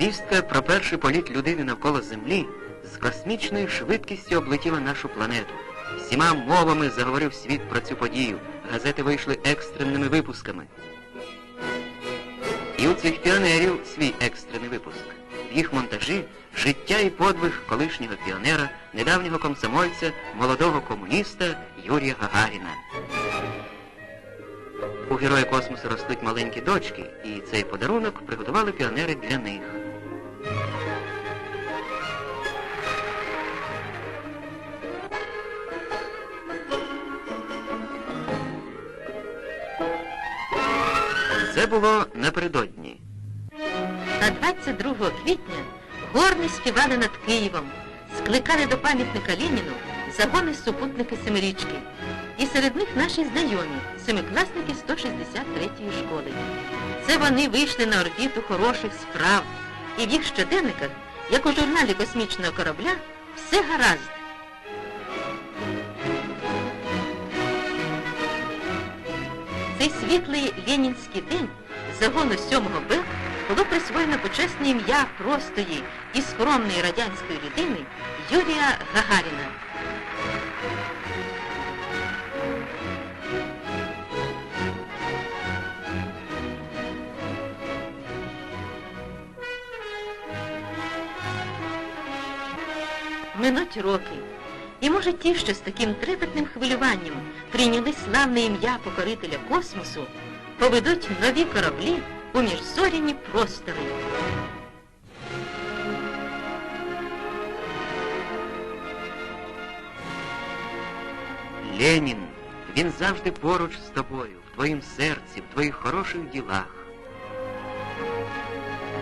Звістка про перший політ людини навколо Землі з космічною швидкістю облетіла нашу планету. Всіма мовами заговорив світ про цю подію. Газети вийшли екстреними випусками. І у цих піонерів свій екстрений випуск. В їх монтажі життя і подвиг колишнього піонера, недавнього комсомольця, молодого комуніста Юрія Гагаріна. У героя космосу ростуть маленькі дочки, і цей подарунок приготували піонери для них. Було напередодні. А 22 квітня горни співали над Києвом, скликали до пам'ятника Леніну загони супутники Семирічки. І серед них наші знайомі, семикласники 163-ї школи. Це вони вийшли на орбіту хороших справ. І в їх щоденниках, як у журналі космічного корабля, все гаразд. Цей світлий ленінський день загону 7-го Б було присвоєно почесне ім'я простої і скромної радянської людини Юрія Гагаріна. Минуть роки. І може ті, що з таким трепетним хвилюванням прийняли славне ім'я покорителя космосу, поведуть нові кораблі у міжзоряні простори. Ленін, він завжди поруч з тобою, в твоїм серці, в твоїх хороших ділах.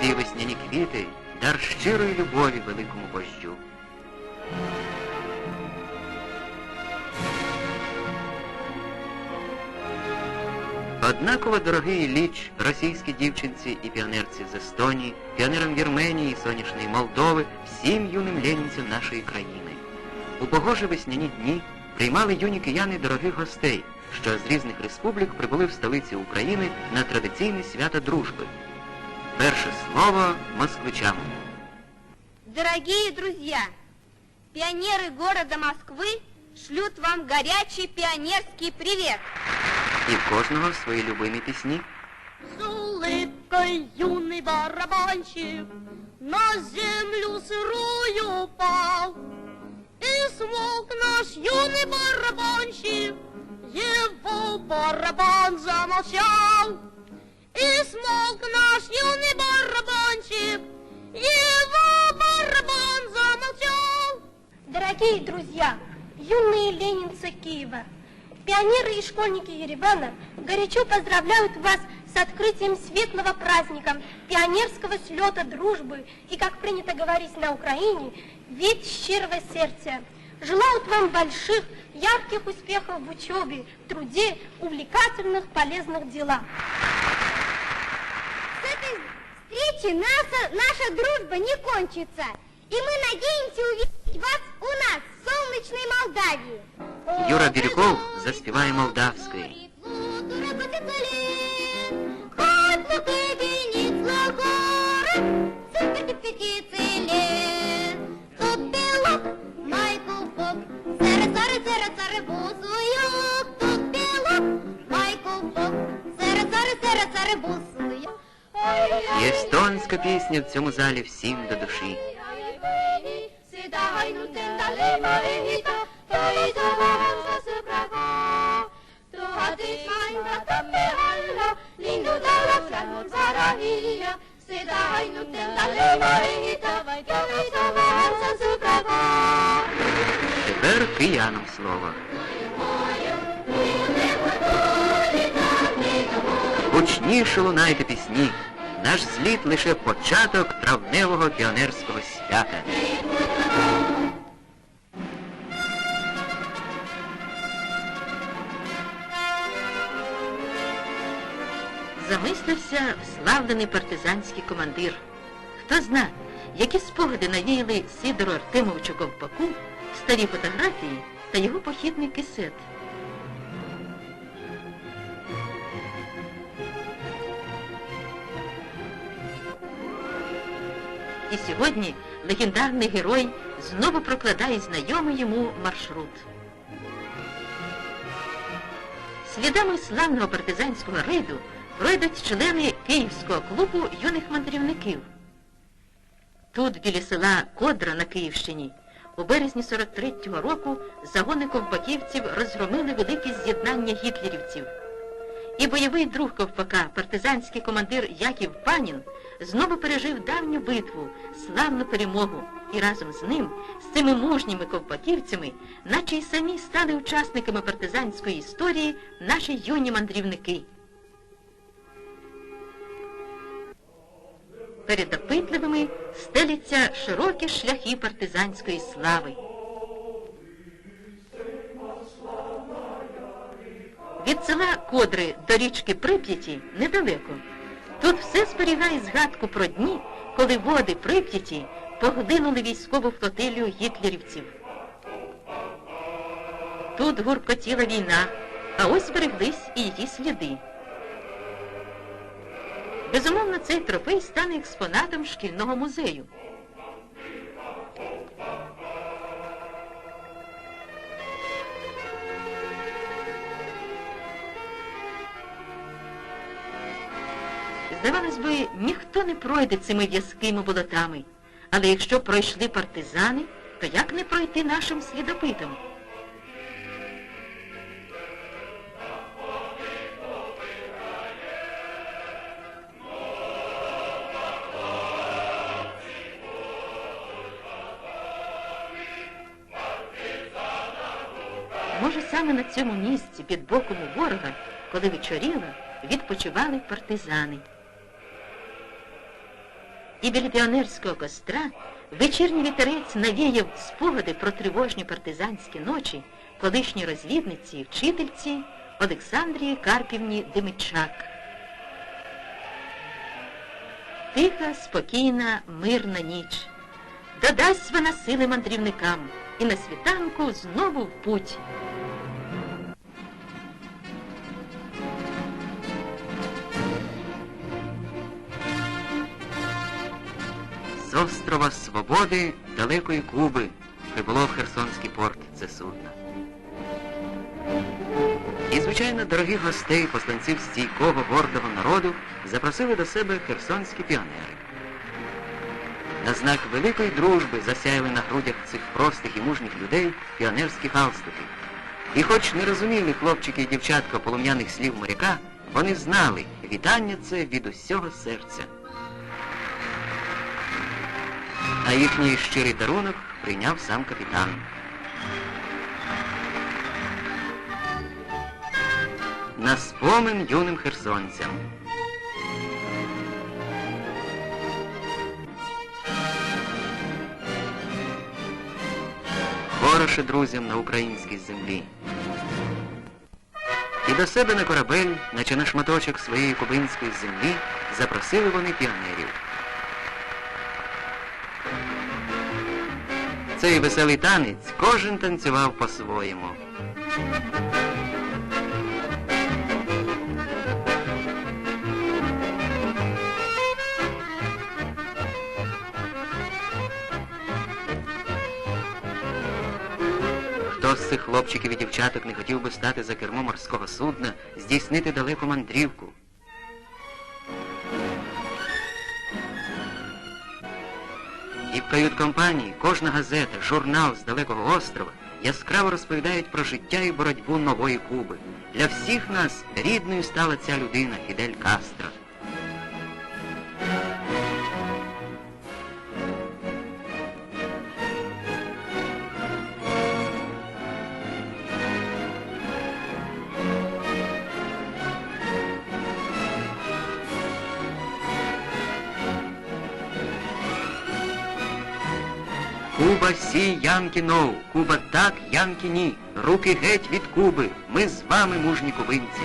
Ці весняні квіти дар щирої любові великому вождю. Однаково дорогий ліч російській дівчинці і піонерці з Естонії, піонерам Вірменії і сонячної Молдови, всім юним ленінцям нашої країни. У погожі весняні дні приймали юні кияни дорогих гостей, що з різних республік прибули в столиці України на традиційне свято дружби. Перше слово москвичам. Дорогие друзья, пионеры города Москвы шлют вам горячий пионерский привет. І в кожного свої любимі пісні. С улыбкой юный барабанщик На землю сырую упал И смолк наш юный барабанщик Его барабан замолчал И смолк наш юный барабанщик Его барабан замолчал Дорогие друзья, юные ленинцы Киева, пионеры и школьники Еревана горячо поздравляют вас с открытием светлого праздника, пионерского слета дружбы и, как принято говорить на Украине, ведь щирого сердца. Желают вам больших, ярких успехов в учебе, в труде, увлекательных, полезных делах. С этой встречи наша, наша дружба не кончится. И мы надеемся увидеть вас у нас, в солнечной Молдавии. Юра Бірюков заспіває молдавською. І естонська пісня в цьому залі всім до душі. Sarahia. seda ainult endale ma ehita, vaid toida vahensa sõbraga. Тепер киянам слово. Гучніше лунайте пісні. Наш зліт лише початок травневого піонерського свята. Замислився славлений партизанський командир. Хто зна, які спогади навіяли Сидору Артемовичу Ковпаку старі фотографії та його похідний кисет. І сьогодні легендарний герой знову прокладає знайомий йому маршрут. Слідами славного партизанського рейду пройдуть члени Київського клубу юних мандрівників. Тут, біля села Кодра на Київщині, у березні 43-го року загони ковпаківців розгромили велике з'єднання гітлерівців. І бойовий друг ковпака, партизанський командир Яків Панін, знову пережив давню битву, славну перемогу, і разом з ним, з цими мужніми ковпаківцями, наче й самі стали учасниками партизанської історії наші юні мандрівники. Перед опитливими стеляться широкі шляхи партизанської слави. Від села Кодри до річки Прип'яті недалеко. Тут все зберігає згадку про дні, коли води Прип'яті поглинули військову флотилію гітлерівців. Тут гуркотіла війна, а ось збереглись і її сліди. Безумовно, цей трофей стане експонатом шкільного музею. Здавалось би, ніхто не пройде цими в'язкими болотами. Але якщо пройшли партизани, то як не пройти нашим слідопитам? Цьому місці, під боком у ворога, коли вечоріло, відпочивали партизани. І біля піонерського костра вечірній вітерець навіяв спогади про тривожні партизанські ночі колишній розвідниці і вчительці Олександрії Карпівні Демичак. Тиха, спокійна, мирна ніч. Додасть вона сили мандрівникам і на світанку знову в путь. Острова Свободи далекої Куби прибуло в Херсонський порт це судно. І, звичайно, дорогих гостей, посланців стійкого гордого народу, запросили до себе херсонські піонери. На знак великої дружби засяяли на грудях цих простих і мужніх людей піонерські галстуки. І хоч не розуміли хлопчики і дівчатка полум'яних слів моряка, вони знали, вітання це від усього серця. А їхній щирий дарунок прийняв сам капітан. На спомин юним херсонцям. Хороше друзям на українській землі. І до себе на корабель, наче на шматочок своєї кубинської землі, запросили вони піонерів. Цей веселий танець кожен танцював по-своєму. Хто з цих хлопчиків і дівчаток не хотів би стати за кермо морського судна, здійснити далеку мандрівку? Кают-компанії кожна газета, журнал з далекого острова яскраво розповідають про життя і боротьбу нової Куби. Для всіх нас рідною стала ця людина Фідель Кастро. Куба сі, Янки ноу, Куба так, Янки ні. Руки геть від Куби. Ми з вами, мужні кубинці.